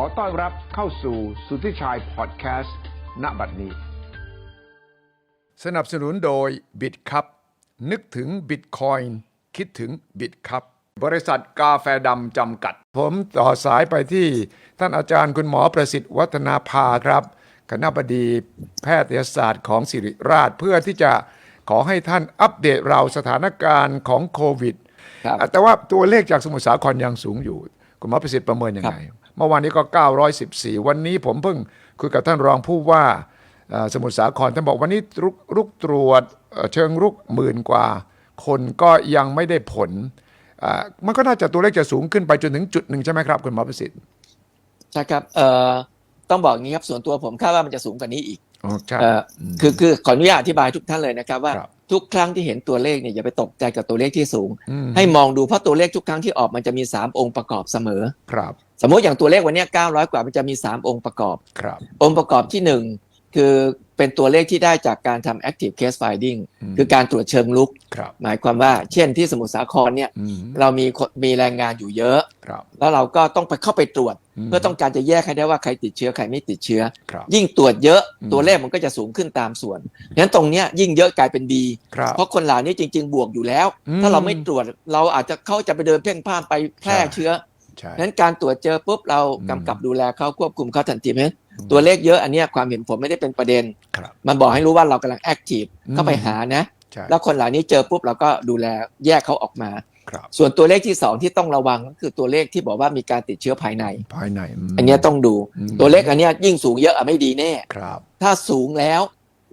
อต้อนรับเข้าสู่สุทธิชัยพอดแคสต์ณบัดนี้ สนับสนุนโดยบิตคัพนึกถึงบิตคอยน์คิดถึงบิตคัพบริษัทกาแฟดำจำกัด ผมต่อสายไปที่ท่านอาจารย์คุณหมอประสิทธิ์วัฒนาภาครับ คณะบดีแพทยศาสตร์ของศิริราชเพื่อที่จะขอให้ท่านอัปเดตเราสถานการณ์ของโควิดครับแต่ว่าตัวเลขจากสมุทรสาครยังสูงอยู่ คุณหมอประสิทธิ์ประเมินยังไง เมื่อวานนี้ก็ 914 วันนี้ผมเพิ่งคุยกับท่านรองผู้ว่าเอ่อสมุทรสาครท่านบอกวันนี้รุกรุกตรวจเอ่อเชิงรุกหมื่นกว่า คนก็ยังไม่ได้ผลอ่ามันก็น่าจะตัวเลขจะสูงขึ้นไปจนถึงจุดหนึ่งใช่ไหมครับคุณหมอประสิทธิ์ใช่ครับเอ่อต้องบอกอย่างนี้ครับส่วนตัวผมคาดว่ามันจะสูงกว่านี้อีกอ๋อใช่เอ่ออคือคือขออนุญาตอธิบายทุกท่านเลยนะครับว่าครับทุกครั้งที่เห็นตัวเลขเนี่ยอย่าไปตกใจกับตัวเลขที่สูงอืมให้มองดูเพราะตัวเลขทุกครั้งที่ออกมันจะมี 3 องค์ประกอบเสมอครับ สมมติอย่างตัวเลขวันเนี้ย900 กว่ามันจะมี 3 องค์ประกอบ ครับ องค์ประกอบที่ 1 คือเป็นตัวเลขที่ได้จากการทำ active case finding อืมคือการตรวจเชิงลุก ครับ หมายความว่าเช่นที่สมุทรสาครเนี่ยอืมเรามีคนมีแรงงานอยู่เยอะ ครับ แล้วเราก็ต้องไปเข้าไปตรวจ อืม เพื่อต้องการจะแยกให้ได้ว่าใครติดเชื้อใครไม่ติดเชื้อ ครับ ยิ่งตรวจเยอะอืม ตัวเลขมันก็จะสูงขึ้นตามส่วนงั้นตรงเนี้ยยิ่งเยอะกลายเป็นดี ครับ เพราะคนเหล่านี้จริง ๆ บวกอยู่แล้ว อืมถ้าเราไม่ตรวจเราอาจจะเขาจะไปเดินเพ่นพ่านไปแพร่ใช่ เชื้อ ใช่งั้นการตรวจเจอปุ๊บเราอืมกำกับดูแลเขาควบคุมเขาทันทีเพราะฉะนั้นตัวเลขเยอะอันเนี้ยความเห็นผมไม่ได้เป็นประเด็นครับมันบอกให้รู้ว่าเรากำลังแอคทีฟอืมเข้าไปหานะใช่แล้วคนเหล่านี้เจอปุ๊บเราก็ดูแลแยกเขาออกมาครับส่วนตัวเลขที่สองที่ต้องระวังก็คือตัวเลขที่บอกว่ามีการติดเชื้อภายใน ภายในมอันเนี้ยต้องดูอืมตัวเลขอันเนี้ยยิ่งสูงเยอะอะไม่ดีแน่ครับถ้าสูงแล้ว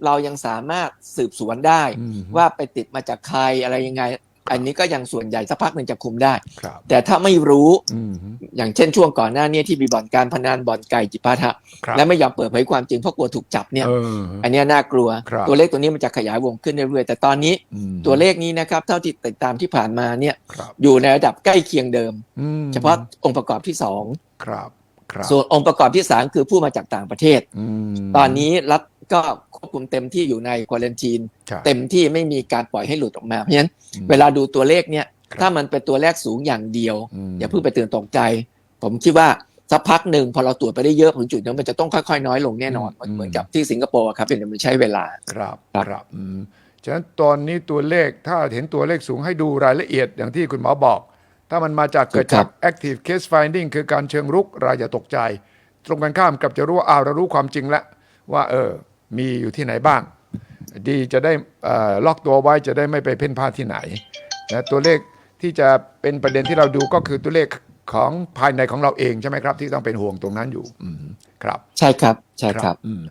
เรายังสามารถสืบสวนได้อืมว่าไปติดมาจากใครอะไรยังไง อันนี้ก็ยังส่วนใหญ่สักพักหนึ่งจะคุมได้ครับแต่ถ้าไม่รู้อืมอย่างเช่นช่วงก่อนหน้านี้ที่มีบ่อนการพนันบ่อนไก่จิปาถะครับและไม่ยอมเปิดเผยความจริงเพราะกลัวถูกจับเนี่ยเอออันเนี้ยน่ากลัวครับตัวเลขตัวนี้มันจะขยายวงขึ้นเรื่อยๆแต่ตอนนี้อืมตัวเลขนี้นะครับเท่าที่ติดตามที่ผ่านมาเนี่ยครับอยู่ในระดับใกล้เคียงเดิมอืมเฉพาะองค์ประกอบที่สองครับครับส่วนองค์ประกอบที่สามคือผู้มาจากต่างประเทศอืมตอนนี้รัฐ ก็ควบคุมเต็มที่อยู่ในควอลันทีนใช่เต็มที่ไม่มีการปล่อยให้หลุดออกมาเพราะฉะนั้นอืมเวลาดูตัวเลขเนี่ยครับถ้ามันเป็นตัวเลขสูงอย่างเดียวมอย่าเพิ่งไปตื่นตกใจ ผมคิดว่าสักพักหนึ่งพอเราตรวจไปได้เยอะถึงจุดนึงมันจะต้องค่อยๆ น้อยลงแน่นอนเหมือนกับที่สิงคโปร์อะครับเป็นมันใช้เวลาครับครับครับอืมฉะนั้นตอนนี้ตัวเลขถ้าเห็นตัวเลขสูงให้ดูรายละเอียดอย่างที่คุณหมอบอก ถ้ามันมาจากเกิดจาก active case finding คือการเชิงรุกรายอย่าตกใจ ตรงกันข้ามกับจะรู้ว่าอ้าวเรารู้ความจริงแล้วว่าเออ มีอยู่ที่ไหนบ้าง ดีจะได้เอ่อล็อกตัวไว้จะได้ไม่ไปเพ่นพ่านที่ไหนนะตัวเลขที่จะเป็นประเด็นที่เราดูก็คือตัวเลขของภายในของเราเองใช่ไหมครับ ที่ต้องเป็นห่วงตรงนั้นอยู่อืมครับ ใช่ครับใช่ครับอืม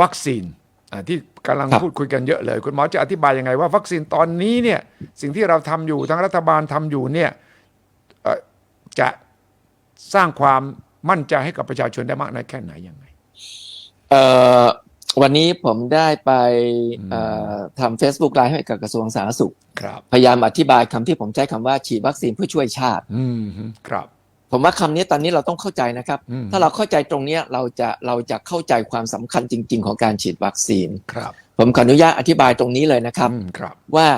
วัคซีนอ่าที่กำลังครับพูดคุยกันเยอะเลย คุณหมอจะอธิบายยังไงว่า วัคซีนตอนนี้เนี่ยสิ่งที่เราทำอยู่ทางรัฐบาลทำอยู่เนี่ยเอ่อจะสร้างความมั่นใจให้กับประชาชนได้มากน้อยแค่ไหนยังไงเอ่อ วันนี้ผมได้ไปอืมเอ่อทำ Facebook ไลฟ์ให้กับกระทรวงสาธารณสุขครับพยายามอธิบายคำที่ผมใช้คำว่าฉีดวัคซีนเพื่อช่วยชาติอืมครับ ผมว่าคำนี้ตอนนี้เราต้องเข้าใจนะครับอืมถ้าเราเข้าใจตรงเนี้ยเราจะเราจะเข้าใจความสำคัญจริง ๆ ของการฉีดวัคซีนครับ ผมขออนุญาตอธิบายตรงนี้เลยนะครับอืมครับว่า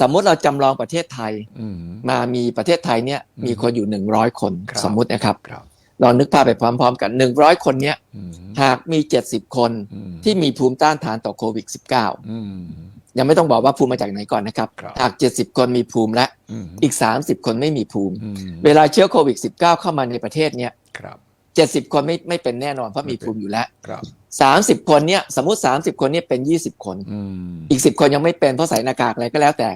สมมุติเราจำลองประเทศไทยอืมมามีประเทศไทยเนี่ยอืมมีคนอยู่100คนครับสมมุตินะครับครับลองนึกภาพไปพร้อม ๆ กัน100คนเนี้ยอืม หากมี 70 คนอืมที่มีภูมิต้านทานต่อโควิด -19 อืมยังไม่ต้องบอกว่าภูมิมาจากไหนก่อนนะครับครับหาก 70 คนมีภูมิและอืมอีก 30 คนไม่มีภูมิอืมเวลาเชื้อโควิด -19 เข้ามาในประเทศเนี่ยครับ70คนไม่ไม่เป็นแน่นอนเพราะมีภูมิอยู่แล้วครับ30คนเนี่ยสมมุติ30คนเนี่ยเป็น20คนอืมอีก10คนยังไม่เป็นเพราะใส่หน้ากากอะไรก็แล้วแต่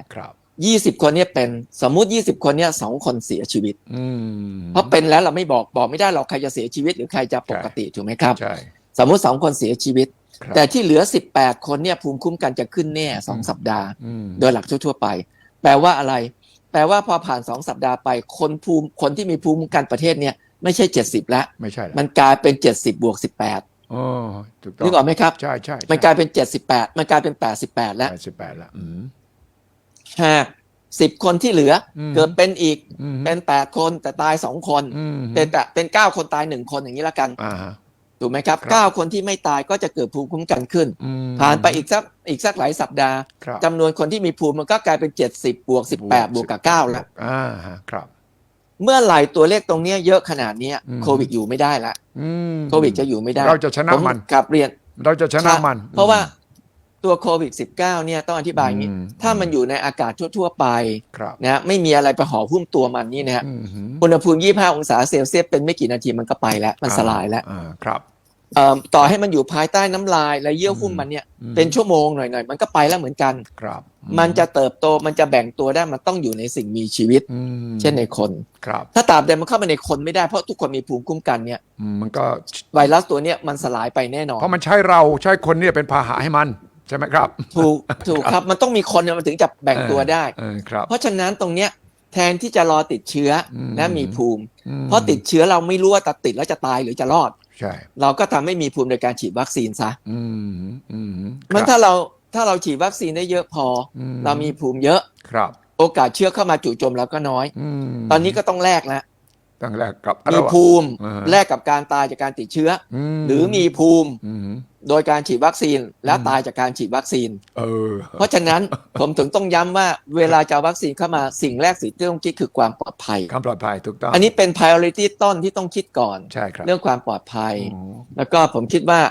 ครับ20คนเนี่ยเป็นสมมุติ20คนเนี่ยสองคนเสียชีวิตอืมเพราะเป็นแล้วเราไม่บอกบอกไม่ได้หรอกใครจะเสียชีวิตหรือใครจะปกติถูกไหมครับใช่สมมุติสองคนเสียชีวิตครับแต่ที่เหลือ18คนเนี่ยภูมิคุ้มกันจะขึ้นแน่2อืมสัปดาห์อืมโดยหลักทั่ว ๆ ไป แปลว่าอะไร แปลว่าพอผ่าน2สัปดาห์ไปคนภูมิคนที่มีภูมิคุ้มกันประเทศเนี่ยไม่ใช่70แล้วไม่ใช่ละมันกลายเป็น70บวก18โอ้ถูกต้องนึกออกไหมครับใช่ใช่มันกลายเป็น78มันกลายเป็น88แล้วแปดสิบแปดละอืม หาก10คนที่เหลืออมเกิดเป็นอีกอืมเป็น8คนแต่ตาย2คนอืมเป็นแต่เป็น9คนตาย1คนอย่างนี้ละกันอ่าฮะถูกไหมครับครับเก้าคนที่ไม่ตายก็จะเกิดภูมิคุ้มกันขึ้นอืมผ่านไปอีกสักอีกสักหลายสัปดาห์ครับจำนวนคนที่มีภูมิมันก็กลายเป็น70บวก18บวกกับ9แล้วอ่าฮะครับเมื่อไหร่ตัวเลขตรงเนี้ยเยอะขนาดเนี้ยอืมโควิดอยู่ไม่ได้ละอืมโควิดจะอยู่ไม่ได้ เราจะชนะผมมันกลับเรียน เราจะชนะมัน เพราะว่า ตัวโควิด -19 เนี่ยต้องอธิบายอย่างนี้อืมถ้ามันอยู่ในอากาศทั่ว ๆ ไปครับนะฮะไม่มีอะไรไปห่อหุ้มตัวมันนี่นะฮะอืมหืมอุณหภูมิ 25 องศาเซลเซียสเป็นไม่กี่นาทีมันก็ไปแล้ว มันสลายแล้วอ่าครับเอ่อต่อให้มันอยู่ภายใต้น้ำลายและเยื่อหุ้มมันเนี่ยอืมเป็นชั่วโมงหน่อยๆ มันก็ไปแล้วเหมือนกันครับ มันจะเติบโตมันจะแบ่งตัวได้มันต้องอยู่ในสิ่งมีชีวิตอืมเช่นในคนครับ ถ้าตราบใดมันเข้ามาในคนไม่ได้เพราะทุกคนมีภูมิคุ้มกันเนี่ยอืมมันก็ไวรัสตัวเนี้ยมันสลายไปแน่นอน เพราะมันใช้เราใช้คนเนี่ยเป็นพาหะให้มัน ใช่ไหมครับ ถูกถูกครับมันต้องมีคนเนี่ยมันถึงจะแบ่งตัวได้เออครับเพราะฉะนั้นตรงเนี้ยแทนที่จะรอติดเชื้ออมนะมีภูมิอืมเพราะติดเชื้อเราไม่รู้ว่าจะติดแล้วจะตายหรือจะรอดใช่เราก็ทำให้มีภูมิโดยการฉีดวัคซีนซะอืมอืมมันครับถ้าเราถ้าเราฉีดวัคซีนได้เยอะพออมเรามีภูมิเยอะครับ โอกาสเชื้อเข้ามาจู่โจมเราก็น้อยอืมตอนนี้ก็ต้องแลกแล้วตั้งแรกกับมีระหว่างภูมิอ่าแลกกับการตายจากการติดเชื้อมหรือมีภูมิอืม โดยการฉีดวัคซีนและอืมตายจากการฉีดวัคซีน เออ เพราะฉะนั้นผมถึงต้องย้ำว่าเวลาจะเอาวัคซีนเข้ามาสิ่งแรกสิ่งที่ต้องคิดคือความปลอดภัย ความปลอดภัยถูกต้อง อันนี้เป็น priority ต้นที่ต้องคิดก่อนใช่ครับเรื่องความปลอดภัยโอ้แล้วก็ผมคิดว่า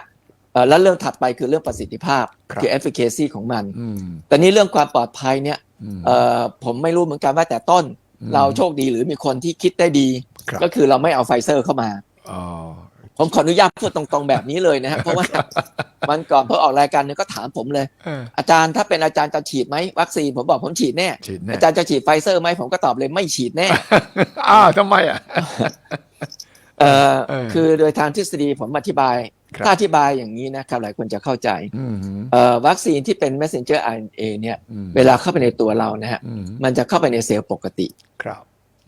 เอ่อแล้วเรื่องถัดไปคือเรื่องประสิทธิภาพครับคือ efficacy ของมันอืมแต่นี่เรื่องความปลอดภัยเนี่ยอืมเอ่อผมไม่รู้เหมือนกันว่าแต่ต้นอืมเราโชคดีหรือมีคนที่คิดได้ดีครับก็คือเราไม่เอาไฟเซอร์เข้ามาอ๋อ ผมขออนุญาตพูดตรงๆแบบนี้เลยนะฮะเพราะว่าวันก่อนเพื่อออกรายการเนี่ยก็ถามผมเลยเอออาจารย์ถ้าเป็นอาจารย์จะฉีดไหมวัคซีนผมบอกผมฉีดแน่ฉีดแน่อาจารย์จะฉีดไฟเซอร์ไหมผมก็ตอบเลยไม่ฉีดแน่อ้าวทำไมอะเอ่อเออคือโดยทางทฤษฎีผมอธิบายครับถ้าอธิบายอย่างนี้นะครับหลายคนจะเข้าใจอืมเอ่อวัคซีนที่เป็น messenger RNA เนี่ยอืมเวลาเข้าไปในตัวเรานะฮะอืมมันจะเข้าไปในเซลล์ปกติครับ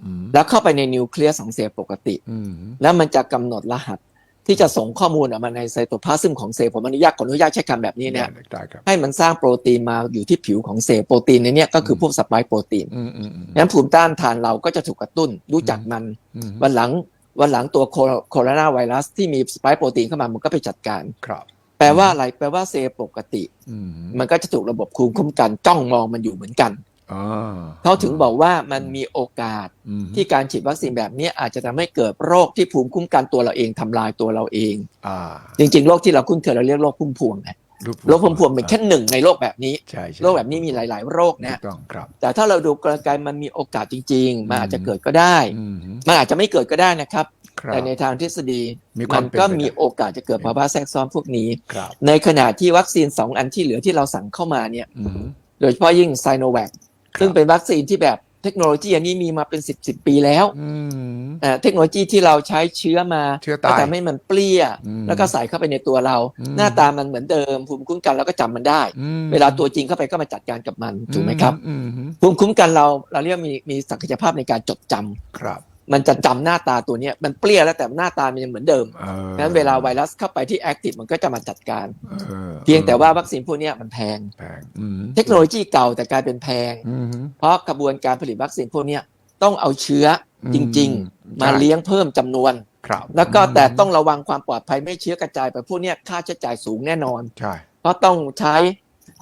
อืมแล้วเข้าไปในนิวเคลียสของเซลล์ปกติอืมแล้วมันจะกำหนดรหัส ที่จะส่งข้อมูลออกมาในไซโตพลาซึมของเซลล์ผมอนุญาตขออนุญาตใช้คำแบบนี้เนี่ยได้ครับให้มันสร้างโปรตีนมาอยู่ที่ผิวของเซลล์โปรตีนในเนี้ยก็คือพวกสปายโปรตีนอืมอืมอืมงั้นภูมิต้านทานเราก็จะถูกกระตุ้นรู้จักมันอืมวันหลังวันหลังตัวโคโรนาไวรัสที่มีสปายโปรตีนเข้ามามันก็ไปจัดการครับแปลว่าอะไรแปลว่าเซลล์ปกติอืมมันก็จะถูกระบบภูมิคุ้มกันจ้องมองมันอยู่เหมือนกันอ่า เขาถึงบอกว่ามันมีโอกาสอืมที่การฉีดวัคซีนแบบนี้อาจจะทำให้เกิดโรคที่ภูมิคุ้มกันตัวเราเองทำลายตัวเราเองอ่าจริงๆ โรคที่เราคุ้นเคยเราเรียกโรคพุ่มพวงนะโรคพุ่มพวงเป็นแค่หนึ่งในโรคแบบนี้ใช่ใช่โรคแบบนี้มีหลาย ๆ โรคถูนะกต้องครับแต่ถ้าเราดูกลไกมันมีโอกาสจริง ๆ มันอาจจะเกิดก็ได้อืมมันอาจจะไม่เกิดก็ได้นะครับครับแต่ในทางทฤษฎีมีความมันก็เป็นไปได้มีโอกาสจะเกิดภาวะแทรกซ้อนพวกนี้ครับในขณะที่วัคซีน2อันที่เหลือที่เราสั่งเข้ามาเนี่ยอืมโดยเฉพาะยิ่งไซโนแวคครับ ซึ่งเป็นวัคซีนที่แบบเทคโนโลยีอันนี้มีมาเป็น10 10ปีแล้วอืมอ่าเทคโนโลยีที่เราใช้เชื้อมาเชื้อแล้วตายทำให้มันเปรี้ยอืมแล้วก็ใส่เข้าไปในตัวเราอืมหน้าตามันเหมือนเดิม ภูมิคุ้มกันเราก็จำมันได้อืมเวลาตัวจริงเข้าไปก็มาจัดการกับมันถูกไหมครับอืมอืมภูมิคุ้มกันเราเราเรียกว่ามีมีศักยภาพในการจดจำครับ มันจะจำหน้าตาตัวเนี้ยมันเปรี้ยแล้วแต่หน้าตามันยังเหมือนเดิมอองั้นเวลาไวรัสเข้าไปที่แอคทีฟมันก็จะมาจัดการออเพียงแต่ว่าวัคซีนพวกเนี้ยมันแพงแพงอืมเทคโนโลยีเก่าแต่กลายเป็นแพงอืมเพราะกระบวนการผลิตวัคซีนพวกเนี้ยต้องเอาเชื้อจริงอืมๆมาเลี้ยงเพิ่มจำนวนครับแล้วก็แต่ต้องระวังความปลอดภัยไม่ให้เชื้อกระจายไปพวกเนี้ยค่าใช้จ่ายสูงแน่นอนใช่เพราะต้องใช้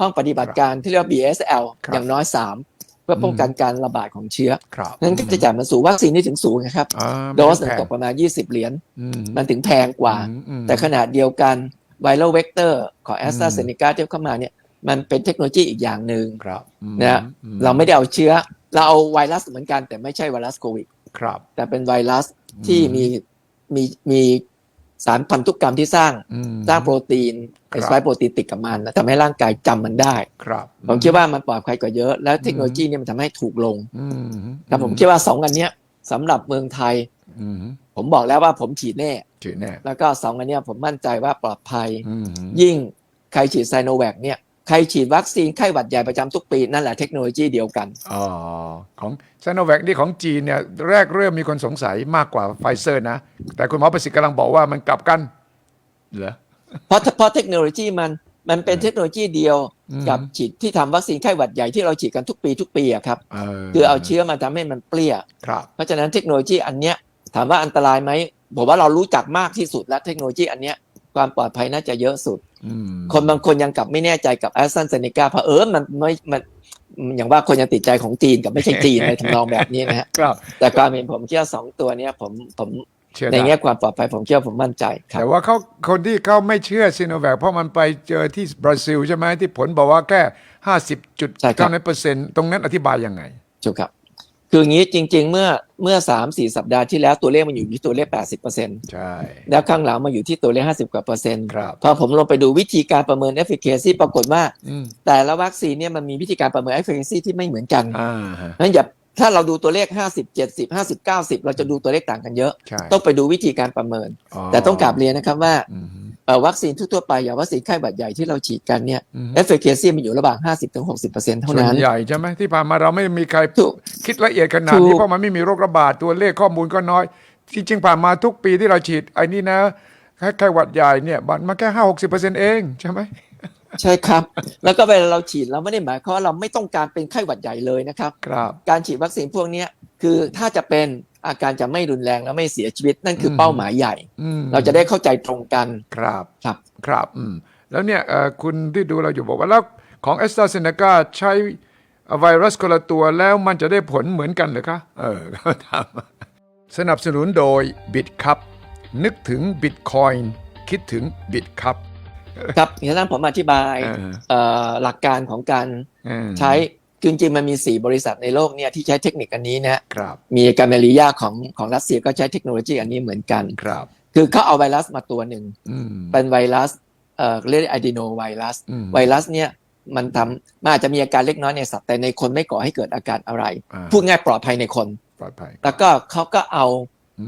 ห้องปฏิบัติการที่เรียกว่า BSL ครับอย่างน้อย3 เพื่อป้องกันการระบาดของเชื้อครับนั้นก็จะจ่ายมันสูงวัคซีนนี่ถึงสูงนะครับอ่าโดสหนึ่งแพตกประมาณ 20 เหรียญอืมมันถึงแพงกว่าอืมอืมแต่ขนาดเดียวกันไวรัลเวกเตอร์ของแอสตราเซเนกาที่เข้ามาเนี่ยมันเป็นเทคโนโลยีอีกอย่างหนึ่งครับอืมนะอืเราไม่ได้เอาเชื้อ เราเอาไวรัสเหมือนกันแต่ไม่ใช่ไวรัสโควิดครับแต่เป็นไวรัสที่อืมมีมีมี สารพันธุกรรมที่สร้างอืมสร้างโปรตีนครัไอ้บสไปายโปรตีนติดกับมันแล้วทำให้ร่างกายจำมันได้ครับผมคิดว่ามันปลอดภัยกว่าเยอะ แล้วเทคโนโลยีเนี่ยมันทำให้ถูกลงอืมแต่ผมคิดว่าสองอันเนี้ยสำหรับเมืองไทยอืมผมบอกแล้วว่าผมฉีดแน่จืดแน่แล้วก็สองอันเนี้ยผมมั่นใจว่าปลอดภัยอืมยิ่งใครฉีดไซโนแวคเนี่ย ใครฉีดวัคซีนไข้หวัดใหญ่ประจำทุกปี นั่นแหละเทคโนโลยีเดียวกัน อ๋อ ของซโนแวคนี่ของจีนเนี่ยแรกเริ่มมีคนสงสัยมากกว่าไฟเซอร์นะ แต่คุณหมอประสิทธิ์กำลังบอกว่ามันกลับกันเหรอเพราะเพราะเทคโนโลยีมันมันเป็นเทคโนโลยีเดียวอืมกับฉีดที่ทำวัคซีนไข้หวัดใหญ่ที่เราฉีดกันทุกปีทุกปีอะครับเออคือเอาเชื้อมาทำให้มันเปรี้ยครับเพราะฉะนั้นเทคโนโลยีอันเนี้ยถามว่าอันตรายไหมผมว่าเรารู้จักมากที่สุดและเทคโนโลยีอันเนี้ยความปลอดภัยน่าจะเยอะสุดอืม คนบางคนยังกลับไม่แน่ใจกับแอสซันเซเนกาเพราะเออมันไม่มันอย่างว่าคนยังติดใจของจีนกับไม่ใช่จีนในทำนองแบบนี้นะฮะครับแต่ความเห็นผมเชื่อสองตัวเนี้ยผมผมเชื่อในได้แง่ความปลอดภัยผมเชื่อผมมั่นใจครับแต่ว่าเขาคนที่เขาไม่เชื่อซีโนแวคเพราะมันไปเจอที่บราซิลใช่ไหมที่ผลบอกว่าแค่ห้าสิบจุดใช่ครับเท่านั้นเปอร์เซ็นต์ตรงนั้นอธิบายยังไงถูกครับ คืออย่างนี้จริง ๆ เมื่อเมื่อสามสี่สัปดาห์ที่แล้วตัวเลขมันอยู่ที่ตัวเลขแปดสิบเปอร์เซ็นต์ใช่ แล้วข้างหลังมาอยู่ที่ตัวเลขห้าสิบกว่าเปอร์เซ็นต์ครับพอผมลงไปดูวิธีการประเมิน efficacy ปรากฏว่า อืมแต่ละวัคซีนเนี่ยมันมีวิธีการประเมิน efficacy ที่ไม่เหมือนกันอ่าฮะนั้นอย่าถ้าเราดูตัวเลข50 70 50 90เราจะดูตัวเลขต่างกันเยอะ ใช่ต้องไปดูวิธีการประเมินอ๋อแต่ต้องกลับเรียนนะครับว่า อืมเอ่อ วัคซีนทั่วๆไปอย่างวัคซีนไข้หวัดใหญ่ที่เราฉีดกันเนี่ยอืม efficacy มันอยู่ระหว่าง 50-60%เท่าส่วนนั้นใหญ่ใช่ไหมที่ผ่านมาเราไม่มีใครถูกคิดละเอียดขนาดถูนี้กเพราะมันไม่มีโรคระบาดตัวเลขข้อมูลก็น้อย จริงๆผ่านมาทุกปีที่เราฉีดไอ้นี่นะแค่ไข้หวัดใหญ่เนี่ยบัตรมาแค่ห้าหกสิบเปอร์เซ็นต์เองใช่ไหมใช่ครับ แล้วก็เวลาเราฉีดเราไม่ได้หมายความว่าเราไม่ต้องการเป็นไข้หวัดใหญ่เลยนะครับครับการฉีดวัคซีนพวกเนี้ยคือถ้าจะเป็น อาการจะไม่รุนแรงและไม่เสียชีวิตนั่นคือเป้าหมายใหญ่อืมเราจะได้เข้าใจตรงกันครับครับครับอืมแล้วเนี่ยเอ่อคุณที่ดูเราอยู่บอกว่าแล้วของ a s t r a z เซ e c a ใช้ไวรัสคนละตัวแล้วมันจะได้ผลเหมือนกันเหรือคะ เออเขาถามมาสนับสนุนโดย BitCup นึกถึง Bitcoin คิดถึง BitCup ครับฉะนั้นผมอธิบายเออเอ่อหลักการของการเออใช้ คือจริงๆมันมี 4 บริษัทในโลกเนี่ยที่ใช้เทคนิคอันนี้นะครับมีกาเมลียาของของรัสเซียก็ใช้เทคโนโลยีอันนี้เหมือนกันครับ คือเขาเอาไวรัสมาตัวหนึ่งอืมเป็นไวรัสเอ่อเรียกอะดีโนไวรัสอืมไวรัสเนี่ยมันทำมันอาจจะมีอาการเล็กน้อยในสัตว์แต่ในคนไม่ก่อให้เกิดอาการอะไรอ่าพูดง่ายปลอดภัยในคนปลอดภัยแล้วก็เขาก็เอา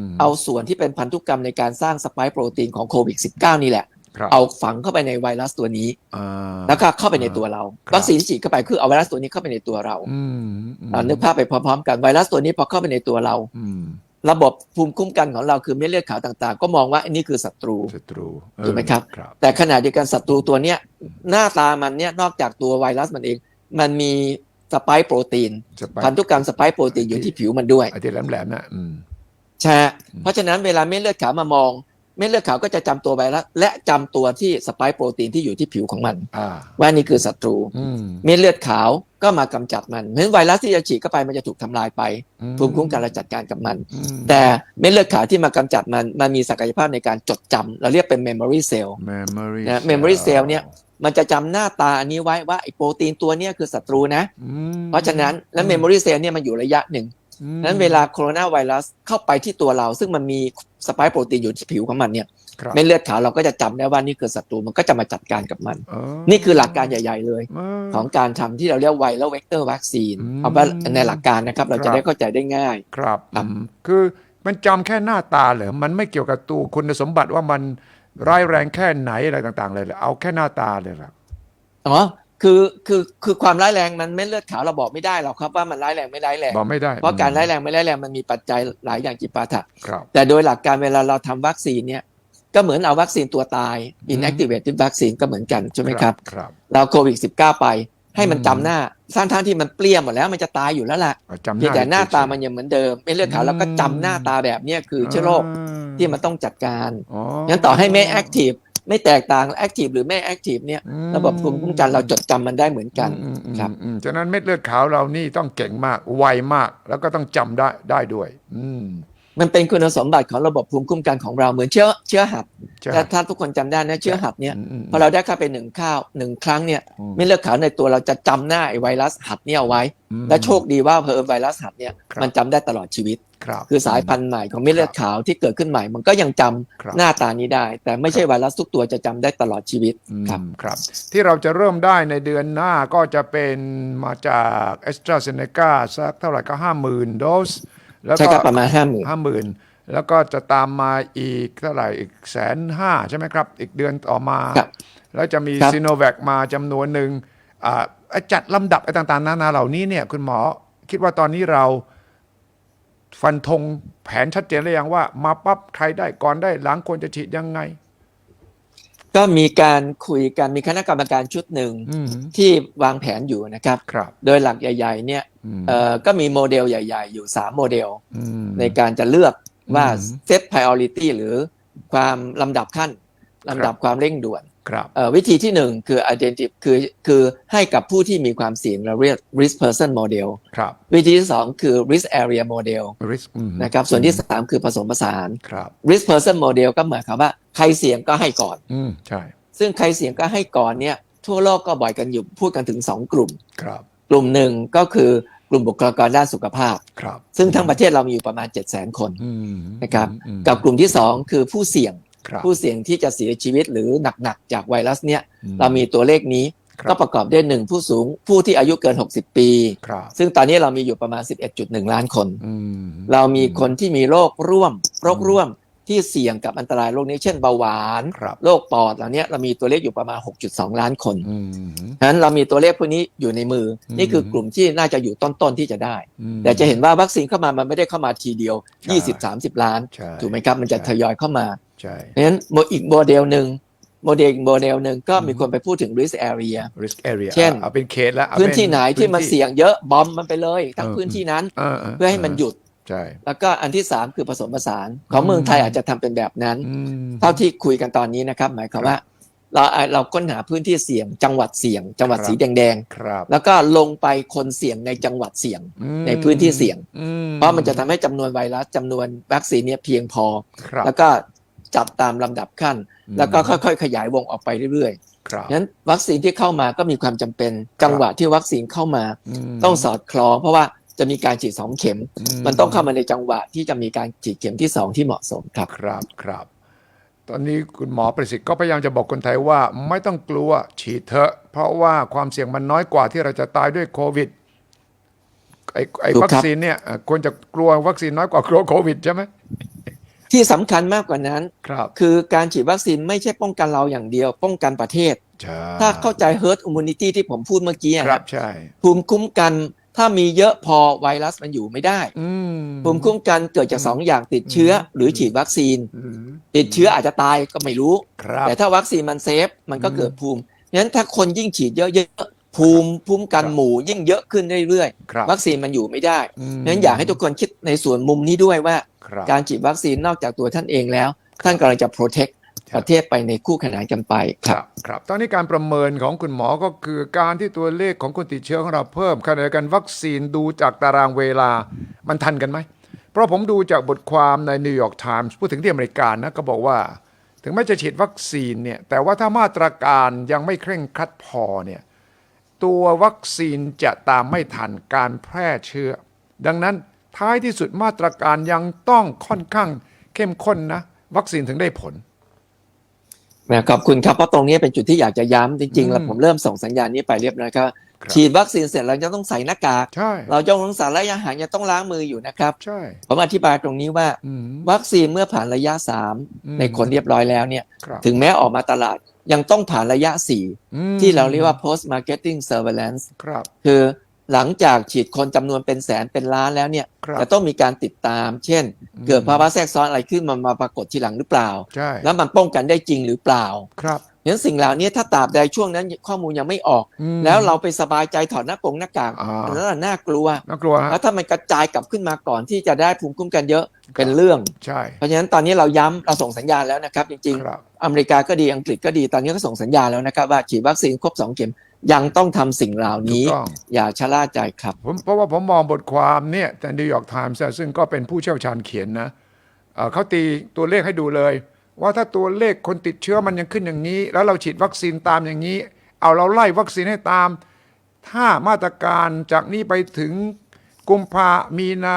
มเอาส่วนที่เป็นพันธุกรรมในการสร้างสไปค์โปรตีนของโควิด -19 นี่แหละครับ เอาฝังเข้าไปในไวรัสตัวนี้อ่าแล้วก็เข้าไปในตัวเราครับวัคซีนที่ฉีดเข้าไปคือเอาไวรัสตัวนี้เข้าไปในตัวเราอืมอืมเรานึกภาพไปพร้อมๆกันไวรัสตัวนี้พอเข้าไปในตัวเราอืมระบบภูมิคุ้มกันของเราคือเม็ดเลือดขาวต่างๆ ก็มองว่าอันนี้คือศัตรูศัตรูเออถูกไหมครับครับ แต่ขณะเดียวกันศัตรูตัวเนี้ยหน้าตามันเนี่ยนอกจากตัวไวรัสมันเอง มันมีสไปค์โปรตีนสไปค์พันธุกรรมสไปค์โปรตีนอยู่ที่ผิวมันด้วยไอ้ที่แหลมๆน่ะอืมใช่ฮะเพราะฉะนั้นเวลาเม็ดเลือดขาวมามอง เม็ดเลือดขาวก็จะจำตัวไวรัสและจำตัวที่สไปค์โปรตีนที่อยู่ที่ผิวของมันอ่าว่านี่คือศัตรูอืมเม็ดเลือดขาวก็มากำจัดมันเพราะฉะนั้นไวรัสที่จะฉีดเข้าไปมันจะถูกทำลายไปอืภูมิคุ้มกันเราจัดการกับมันอืมแต่เม็ดเลือดขาวที่มากำจัดมันมันมีศักยภาพในการจดจำเราเรียกเป็น memory cell memory นะ memory cell เนี่ยมันจะจำหน้าตาอันนี้ไว้ว่าไอ้โปรตีนตัวเนี้ยคือศัตรูนะอืมเพราะฉะนั้นแล้ว memory cell เนี่ยมันอยู่ระยะหนึ่งอืม นั้นเวลาโคโรนาไวรัสเข้าไปที่ตัวเรา ซึ่งมันมีสไปค์โปรตีนอยู่ที่ผิวของมันเนี่ยครับเม็ดเลือดขาวเราก็จะจำได้ว่านี่คือศัตรูมันก็จะมาจัดการกับมันเออนี่คือหลักการใหญ่ ๆ เลยเออของการทำที่เราเรียกไวรัลเวกเตอร์วัคซีนอืมเอาว่าในหลักการนะครับเราครัจะบได้เข้าใจได้ง่าย ครับครับอืมคือมันจำแค่หน้าตาเหรอมันไม่เกี่ยวกับตัวคุณสมบัติว่ามันร้ายแรงแค่ไหนอะไรต่างๆ เลยเหรอเอาแค่หน้าตาเลยเหรออ๋อ คือคือคือความร้ายแรงมันเม็ดเลือดขาวเราบอกไม่ได้หรอกครับว่ามันร้ายแรงไม่ร้ายแรงบอกไม่ได้ เพราะการร้ายแรงไม่ร้ายแรงมันมีปัจจัยหลายอย่างจิปาถะครับแต่โดยหลักการเวลาเราทำวัคซีนเนี่ยก็เหมือนเอาวัคซีนตัวตาย inactivated vaccine ก็เหมือนกันใช่ไหมครับครับเราโควิด -19 ไปให้มันอืมจำหน้าทั้งทั้งๆที่มันเปรี้ยหมดแล้วมันจะตายอยู่แล้วล่ะเอาจำหเพียงน้าแต่หน้าตาเฉยๆมันยังเหมือนเดิมไม่เลือดขาวเราก็จำหน้าตาแบบเนี้ยคือเชื้อโรคที่มันต้องจัดการอ๋องั้นต่อให้ไม่แอคทีฟ ไม่แตกต่างแอคทีฟหรือไม่แอคทีฟเนี่ยอืมระบบภูมิคุ้มกันเราจดจำมันได้เหมือนกันอืมอืมครับอืมฉะนั้นเม็ดเลือดขาวเรานี่ต้องเก่งมากไวมากแล้วก็ต้องจำได้ได้ด้วย อืมมันเป็นคุณสมบัติของระบบภูมิคุ้มกันของเราเหมือนเชื้อเชื้อหัดใช่ถ้าถ้าทุกคนจำได้นะเชื้อหัดเนี่ยอืมอืมพอเราได้เข้าไปหนึ่งข้าวหนึ่งครั้งเนี่ยอืมเม็ดเลือดขาวในตัวเราจะจำหน้าไอ้ไวรัสหัดเนี่ยเอาไว้อืมและโชคดีว่าเพอไวรัสหัดเนี่ยครับมันจำได้ตลอดชีวิต ครับคือสายพันธุ์ใหม่ของเม็ดเลือดขาวที่เกิดขึ้นใหม่ มันก็ยังจำครับหน้าตานี้ได้ แต่ไม่ใช่ไวรัสทุกตัวจะจำได้ตลอดชีวิตอืมครับครับ ที่เราจะเริ่มได้ในเดือนหน้าก็จะเป็นมาจากแอสตราเซเนกาสักเท่าไหร่ก็ห้าหมื่นโดส แล้วใช่ก็ครับประมาณห้าหมื่นห้าหมื่นแล้วก็จะตามมาอีกเท่าไหร่อีกแสนห้าใช่ไหมครับ อีกเดือนต่อมาครับแล้วจะมีครับซีโนแวคมาจำนวนหนึ่งอ่าจัดลำดับไอ้ต่างๆ นานาเหล่านี้เนี่ยคุณหมอคิดว่าตอนนี้เรา ฟันธงแผนชัดเจนหรือยังว่า มาปั๊บใครได้ก่อนได้หลังควรจะฉีดยังไง ก็มีการคุยกันมีคณะกรรมการชุดหนึ่งอืมที่วางแผนอยู่นะครับครับโดยหลักใหญ่ ๆ เนี่ยอืมเอ่อก็มีโมเดลใหญ่ ๆ อยู่ 3 โมเดลอืมในการจะเลือกว่าอืม set priority หรือความลำดับขั้นลำดับความเร่งด่วน ครับเอ่อวิธีที่หนึ่งคือ identity คือคือให้กับผู้ที่มีความเสี่ยงเราเรียก risk person model ครับวิธีที่สองคือ risk area model risk อืมนะครับส่วนที่สามคือผสมผสานครับ risk person model ก็หมายความว่าใครเสี่ยงก็ให้ก่อนอืมใช่ซึ่งใครเสี่ยงก็ให้ก่อนเนี่ยทั่วโลกก็บ่อยกันอยู่พูดกันถึง 2 กลุ่มครับกลุ่มหนึ่งก็คือกลุ่มบุคลากรด้านสุขภาพครับซึ่งทั้งประเทศเรามีอยู่ประมาณ 7 0 0 0 0 0 คนอืมนะครับอืมกับกลุ่มที่ 2 คือผู้เสี่ยงครับ ผู้เสี่ยงที่จะเสียชีวิตหรือหนักๆจากไวรัสเนี่ยอืเรามีตัวเลขนี้ครับก็ประกอบด้วยหนึ่งผู้สูงผู้ที่อายุเกิน 60 ปีครับซึ่งตอนนี้เรามีอยู่ประมาณ 11.1 ล้านคนอืมเรามีคนที่มีโรคร่วมโรคร่วม ที่เสี่ยงกับอันตรายโรคนี้ เช่นเบาหวานครับโรคปอดเหล่านี้เรามีตัวเลขอยู่ประมาณ 6.2 ล้านคนอืมฉะนั้นเรามีตัวเลขพวกนี้อยู่ในมืออมนี่คือกลุ่มที่น่าจะอยู่ต้นๆที่จะได้อืมแต่จะเห็นว่าวัคซีนเข้ามามันไม่ได้เข้ามาทีเดียวใช่20-30 ล้านใช่ถูกไหมครับมันจะใช่ทยอยเข้ามาใช่เพราะฉะนั้นโมอีกโมเดลหนึ่งโมเดลอีกโมเดลหนึ่งก็มีคนไปพูดถึง risk area risk area เช่นเอาเป็นเขตแล้วเอาพื้นที่เป็ไหนที่มันพื้เสี่ยงเยอะบอมมันไปเลย ทั้งเออพื้นที่นั้นเออเพื่อให้มันหยุด ใช่แล้วก็อันที่สามคือผสมผสานของเมืองไทยอาจจะทำเป็นแบบนั้นอืมเท่าที่คุยกันตอนนี้นะครับ หมายความว่าเราเราค้นหาพื้นที่เสี่ยง จังหวัดเสี่ยง จังหวัดครับสีแดงครับๆแล้วก็ลงไปคนเสี่ยงในจังหวัดเสี่ยงอืมในพื้นที่เสี่ยงอืเพราะมันจะทำให้จำนวนไวรัสจำนวนวัคซีนเนี่ยเพียงพอครับแล้วก็จัดตามลำดับขั้นอืมแล้วก็ค่อยๆ ขยายวงออกไปเรื่อยครับๆงั้นวัคซีนที่เข้ามาก็มีความจำเป็น จังหวะที่วัคซีนเข้ามาอืมต้องสอดคล้องเพราะว่า จะมีการฉีดสองเข็มอืมันต้องเข้ามาในจังหวะที่จะมีการฉีดเข็มที่สองที่เหมาะสมครับครับครับ ตอนนี้คุณหมอประสิทธิ์ก็พยายามจะบอกคนไทยว่าไม่ต้องกลัวฉีดเถอะ เพราะว่าความเสี่ยงมันน้อยกว่าที่เราจะตายด้วยโควิดไอ้ไอ้ถูกครับวัคซีนเนี่ยเอ่อควรจะกลัววัคซีนน้อยกว่ากลัวโควิดใช่ไหมที่สำคัญมากกว่านั้นครับคือการฉีดวัคซีนไม่ใช่ป้องกันเราอย่างเดียว ป้องกันประเทศใช่ถ้าเข้าใจ herd immunity ที่ผมพูดเมื่อกี้อะครับใช่ภูมิคุ้มกัน ถ้ามีเยอะพอไวรัสมันอยู่ไม่ได้อืมภูมิคุ้มกันเกิดจากสองอย่างติดเชื้ออมหรือฉีดวัคซีนอืมติดเชื้ออาจจะตายก็ไม่รู้ครับแต่ถ้าวัคซีนมันเซฟ มันก็อืมเกิดภูมิงั้นถ้าคนยิ่งฉีดเยอะๆภูมิภูมิกันครับหมู่ยิ่งเยอะขึ้นเรื่อยครับๆวัคซีนมันอยู่ไม่ได้มงั้นอยากให้ทุกคนคิดในส่วนมุมนี้ด้วยว่าครับการฉีดวัคซีนนอกจากตัวท่านเองแล้ว ท่านกำลังจะ protect ครับ ประเทศไปในคู่ขนานกันไปคครับรับครับตอนนี้การประเมินของคุณหมอก็คือการที่ตัวเลขของคนติดเชื้อของเราเพิ่มขณะเดียวกันวัคซีนดูจากตารางเวลามันทันกันไหม เพราะผมดูจากบทความในนิวยอร์กไทมส์พูดถึงที่อเมริกานะก็บอกว่า ถึงแม้จะฉีดวัคซีนเนี่ยแต่ว่าถ้ามาตรการยังไม่เคร่งครัดพอเนี่ยตัววัคซีนจะตามไม่ทันการแพร่เชื้อ ดังนั้นท้ายที่สุดมาตรการยังต้องค่อนข้างเข้มข้นนะ วัคซีนถึงได้ผล นะขอบคุณครับเพราะตรงนี้เป็นจุดที่อยากจะย้ำจริงๆแล้วอืมผมเริ่มส่งสัญญาณนี้ไปเรียบร้อยครับครับฉีดวัคซีนเสร็จเราจะต้องใส่หน้ากาก ใช่ เราจะต้องรักษาระยะห่างยังต้องล้างมืออยู่นะครับ ใช่ ผมอธิบายตรงนี้ว่าอืม วัคซีนเมื่อผ่านระยะอืม3ในคนเรียบร้อยแล้วเนี่ยครับถึงแม้ออกมาตลาดยังต้องผ่านระยะ อืม4 ที่เราเรียกว่า post marketing surveillance ครับ คือ หลังจากฉีดคนจำนวนเป็นแสนเป็นล้านแล้วเนี่ยครับจะต้องมีการติดตาม เช่นอืมเกิดภาวะแทรกซ้อนอะไรขึ้นมามาปรากฏทีหลังหรือเปล่าใช่แล้วมันป้องกันได้จริงหรือเปล่า ครับงั้นสิ่งเหล่านี้ถ้าตราบใดช่วงนั้นข้อมูลยังไม่ออกอืมแล้วเราไปสบายใจถอดหน้ากงหน้ากากอ่าอันนั้นนะน่ากลัวน่ากลัวฮะแล้วถ้ามันกระจายกลับขึ้นมาก่อนที่จะได้ภูมิคุ้มกันเยอะเป็นเรื่องใช่เพราะฉะนั้นตอนนี้เราย้ำเราส่งสัญญาณแล้วนะครับจริงครับๆอเมริกาก็ดีอังกฤษก็ดีตอนนี้ก็ส่งสัญญาณแล้วนะครับว่าฉีดวัคซีนครบสองเข็ม ยังต้องทำสิ่งเหล่าถูกนี้ต้อง อย่าชะล่าใจครับ ผมเพราะว่าผมมองบทความเนี่ยแต่นิวยอร์กไทมส์ซึ่งก็เป็นผู้เชี่ยวชาญเขียนนะเอ่อเขาตีตัวเลขให้ดูเลย ว่าถ้าตัวเลขคนติดเชื้อมันยังขึ้นอย่างนี้ แล้วเราฉีดวัคซีนตามอย่างนี้ เอาเราไล่วัคซีนให้ตาม ถ้ามาตรการจากนี้ไปถึงกุมภามีนา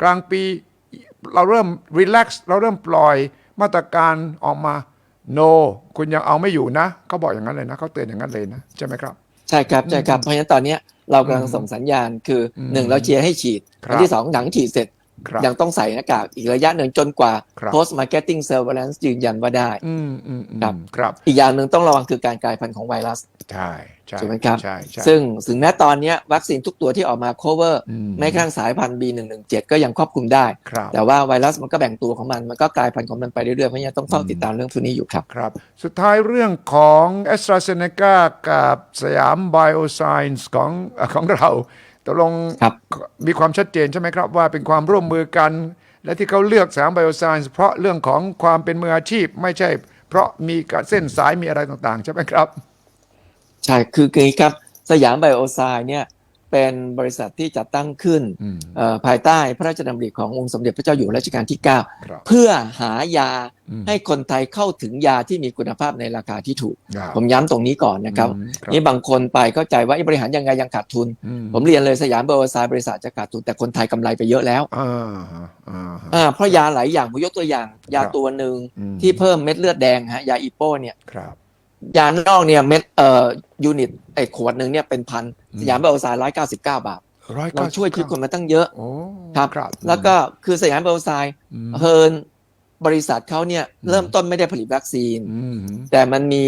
กลางปี เราเริ่มรีแลกซ์เราเริ่มปล่อยมาตรการออกมา no คุณยังเอาไม่อยู่นะเขาบอกอย่างนั้นเลยนะเขาเตือนอย่างนั้นเลยนะใช่ไหมครับ ใช่ครับใช่ครับเพราะฉะนั้นตอนนี้เรากำลังส่งสัญญาณคืออมหนึ่งเราเชียร์ให้ฉีดครับอันที่สองหลังฉีดเสร็จครับ ยังต้องใส่หน้ากากอีกระยะหนึ่งจนกว่าครับ post marketing surveillance ยืนยันว่าได้อืมอืมอืมครับครับ อีกอย่างหนึ่งต้องระวังคือการกลายพันธุ์ของไวรัส ใช่ใช่ถูกไหมครับใช่ใช่ซึ่งถึงแม้ตอนเนี้ยวัคซีนทุกตัวที่ออกมา cover อืมแม้กระทั่งสายพันธุ์ B117 ก็ยังครอบคลุมได้ครับแต่ว่าไวรัสมันก็แบ่งตัวของมัน มันก็กลายพันธุ์ของมันไปเรื่อยๆ เพราะฉะนั้นต้องเฝ้าติดตามเรื่องพวกนี้อยู่ครับครับ สุดท้ายเรื่องของ a s t r a z e ซ e c a กับสยาม Bioscience ของเอ่อของเรา ตกลงครับมีความชัดเจนใช่ไหมครับ ว่าเป็นความร่วมมือกัน และที่เขาเลือกสยาม Bioscience เพราะเรื่องของความเป็นมืออาชีพ ไม่ใช่ เพราะมีการเส้นสายมีอะไรต่างๆ ใช่ไหมครับ ใช่คือคืออย่างนี้ครับสยามไบโอไซน์เนี่ย เป็นบริษัทที่จัดตั้งขึ้นอืมเอ่อภายใต้พระราชดำริขององค์สมเด็จพระเจ้าอยู่หัวรัชกาลที่ครับ9เพื่อหายาอืมให้คนไทยเข้าถึงยาที่มีคุณภาพในราคาที่ถูกครับผมย้ำตรงนี้ก่อนนะครับอืมครับ นี่บางคนไปเข้าใจว่าเอ๊ะบริหารยังไงยังขาดทุนอืผมเรียนเลยสยามไบโอไซน์บริษัทจะขาดทุน แต่คนไทยกำไรไปเยอะแล้วอ่าฮะอ่าฮะอ่าเพราะยาหลายอย่างผมยกตัวอย่าง ยาครับตัวหนึ่งอืมที่เพิ่มเม็ดเลือดแดงฮะยาอีโปเนี่ยครับ ยานอกเนี่ยเม็ดเอ่อยูนิตไอ้ขวดหนึ่งเนี่ยเป็นพันอืมสยามไบโอไซน์ร้อยเก้าสิบเก้าบาทร้อยเราเก้าช่วยชีวิตคนมาตั้งเยอะโอ้ครับครับ แล้วก็คือสยามไบโอไซน์อืมเฮิร์นบริษัทเขาเนี่ยอืมเริ่มต้นไม่ได้ผลิตวัคซีนอืมแต่มันมี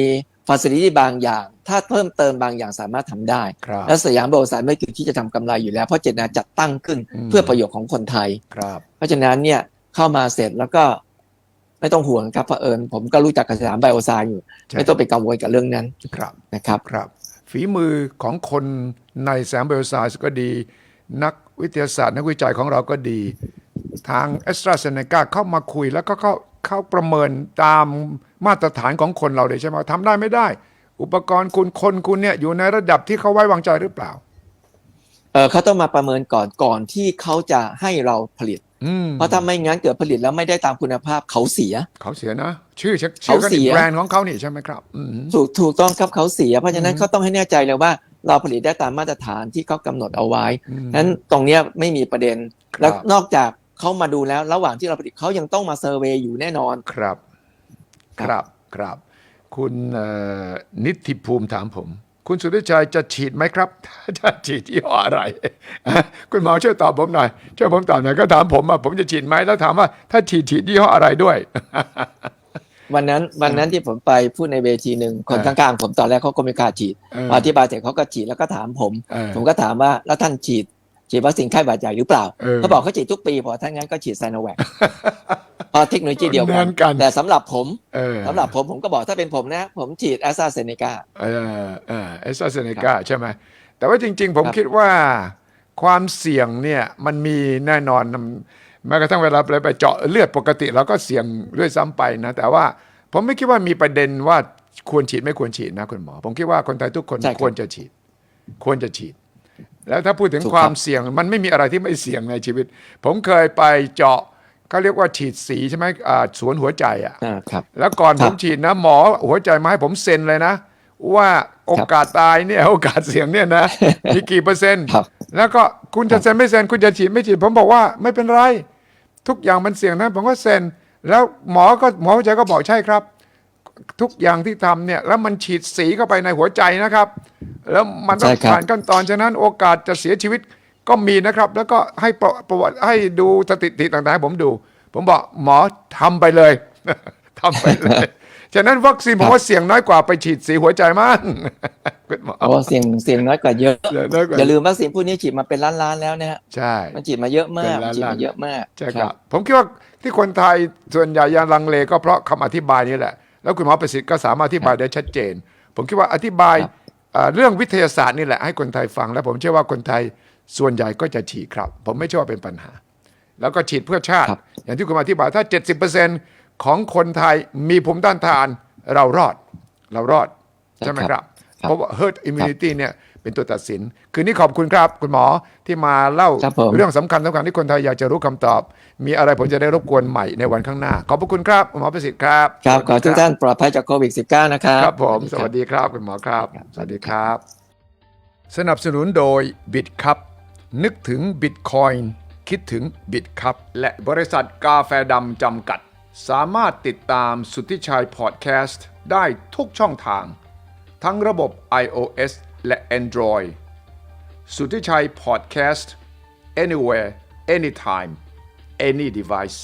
ฟ a ซิลิตี้บางอย่าง ถ้าเพิ่มเติมบางอย่างสามารถทำได้ครับและสยามไบโอไซน์ไม่คิดที่จะทำกำไรอยู่แล้ว เพราะเจตนาจัดตั้งขึ้นอืมเพื่อประโยชน์ของคนไทยครับเพราะฉะนั้นเนี่ยเข้ามาเสร็จแล้วก็ ไม่ต้องห่วงครับเผอิญผมก็รู้จักกับสยามไบโอไซน์อยู่ใช่ไม่ต้องไปกังวลกับเรื่องนั้นครับนะครับครับ ฝีมือของคนในแสมเบลไซส์ก็ดี นักวิทยาศาสตร์นักวิจัยของเราก็ดี ทางแอสตราเซเนกาเข้ามาคุยแล้วก็เข้าเข้าประเมินตามมาตรฐานของคนเราเลยใช่ไหมทำได้ไม่ได้ อุปกรณ์คุณคนคุณเนี่ยอยู่ในระดับที่เขาไว้วางใจหรือเปล่าเออเขาต้องมาประเมินก่อนก่อนที่เขาจะให้เราผลิตอืม เพราะถ้าไม่งั้นเกิดผลิตแล้วไม่ได้ตามคุณภาพเขาเสีย เขาเสียนะ ชื่อชื่อเขากันเสีอีกยแบรนด์ของเขานี่ใช่ไหมครับอืมถูกถูกต้องครับเขาเสีย เพราะฉะนั้นอืมเขาต้องให้แน่ใจเลยว่า เราผลิตได้ตามมาตรฐานที่เขากำหนดเอาไว้อืมนั้นตรงเนี้ยไม่มีประเด็นครับแล้วนอกจากเขามาดูแล้วระหว่างที่เราผลิตเขายังต้องมาเซอร์เวย์อยู่แน่นอนครับคครับรับครับ คุณเอ่อนิติภูมิถามผม คุณสุริชัยจะฉีดไหมครับจะฉีดยี่ห้ออะไร คุณหมอช่วยตอบผมหน่อยช่วยผมตอบหน่อยก็ถามผมว่าผมจะฉีดไหมแล้วถามว่าถ้าฉีดฉีดยี่ห้ออะไรด้วย วันนั้นวันนั้นที่ผมไปพูดในเวทีหนึ่งคนเออข้างๆผมตอนแรกเขาก็ไม่กล้าฉีดเออพออธิบายเสร็จเขาก็ฉีดแล้วก็ถามผมเออผมก็ถามว่าแล้วท่านฉีด ฉีดวัคซีนไข้หวัดใหญ่หรือเปล่าเออเขาบอกเขาฉีดทุกปีพอท่านงั้นก็ฉีดไซโนแวคเพราะเทคโนโลยีเดียวเหมืกัอนนกัน แต่สำหรับผมเออสำหรับผมผมก็บอกถ้าเป็นผมนะ ผมฉีดแอสตราเซเนกาเออเออเอสตราเซเนกาใช่ไหมแต่ว่าจริง ๆ ผมครับคิดว่าความเสี่ยงเนี่ยมันมีแน่นอนแม้กระทั่งเวลาไปเจาะเลือดปกติเราก็เสี่ยงด้วยซ้ำไปนะ แต่ว่าผมไม่คิดว่ามีประเด็นว่าควรฉีดไม่ควรฉีดนะคุณหมอ ผมคิดว่าคนไทยทุกคนใช่ครับควรจะฉีด ควรจะฉีด แล้วถ้าพูดถึงถูกความครับเสี่ยงมันไม่มีอะไรที่ไม่เสี่ยงในชีวิต ผมเคยไปเจาะเขาเรียกว่าฉีดสีใช่ไหมอ่าสวนหัวใจอะอ่าครับแล้วก่อนคผรับมฉีดนะหมอหัวใจมาให้ผมเซ็นเลยนะ ว่าโอกาสตายเนี่ยโอกาสเสี่ยงเนี่ยนะมีกี่เปอร์เซ็นต์ครับแล้วก็คุณจะเซ็นไม่เซ็นคุณจะฉีดไม่ฉีดผมบอกว่าไม่เป็นไร ทุกอย่างมันเสี่ยงนะผมก็เซ็นแล้วหมอก็หมอหัวใจก็บอกใช่ครับ ทุกอย่างที่ทำเนี่ยแล้วมันฉีดสีเข้าไปในหัวใจนะครับ แล้วมันต้องใช่ครับ ผ่านขั้นตอนฉะนั้นโอกาสจะเสียชีวิตก็มีนะครับ แล้วก็ให้ประประวัติให้ดูสถิติต่างๆให้ผมดู ผมบอกหมอทำไปเลย ทำไปเลย ฉะนั้นวัคซีนผมว่าเสี่ยงน้อยกว่าไปฉีดสีหัวใจมั้งคุณหมอโอ้เสี่ยงเสี่ยงน้อยกว่าเยอะ เสี่ยงน้อยกว่า อย่าลืมวัคซีนพวกนี้ฉีดมาเป็นล้านล้านๆแล้วนะฮะใช่ มันฉีดมาเยอะมากเป็นล้านๆ ฉีดมาเยอะมากใช่ครับ ผมคิดว่าที่คนไทยส่วนใหญ่ยังลังเลก็เพราะคำอธิบายนี่แหละ แล้วคุณหมอประสิทธิ์ก็สามารถอธิบายได้ชัดเจน ผมคิดว่าอธิบายครับ เอ่อเรื่องวิทยาศาสตร์นี่แหละให้คนไทยฟัง แล้วผมเชื่อว่าคนไทยส่วนใหญ่ก็จะฉีดครับ ผมไม่เชื่อว่าเป็นปัญหา แล้วก็ฉีดเพื่อชาติครับอย่างที่คุณอธิบายถ้า 70%ของคนไทยมีภูมิต้านทานเรารอด เรารอด ใช่ไหมครับ เพราะว่า herd immunity เนี่ย เป็นตัวตัดสิน คืนนี้ขอบคุณครับคุณหมอที่มาเล่าครับผม เรื่องสำคัญสำคัญที่คนไทยอยากจะรู้คำตอบ มีอะไรผมจะได้รบกวนใหม่ในวันข้างหน้า ขอบพระคุณครับคุณหมอประสิทธิ์ครับครับสขอวัสให้ทุดีกท่านปลอดภัยจากโควิด -19 นะครับ ครับผมสวัสดีครับคุณหมอครับสวัสดีครับ สนับสนุนโดยบิตครับนึกถึงบิตคอยน์คิดถึงบิตครับและบริษัทกาแฟดำจำกัด สามารถติดตามสุทธิชัยพอดแคสต์ได้ทุกช่องทาง ทั้งระบบ iOS และ Android สุทธิชัยพอดแคสต์ anywhere anytime any device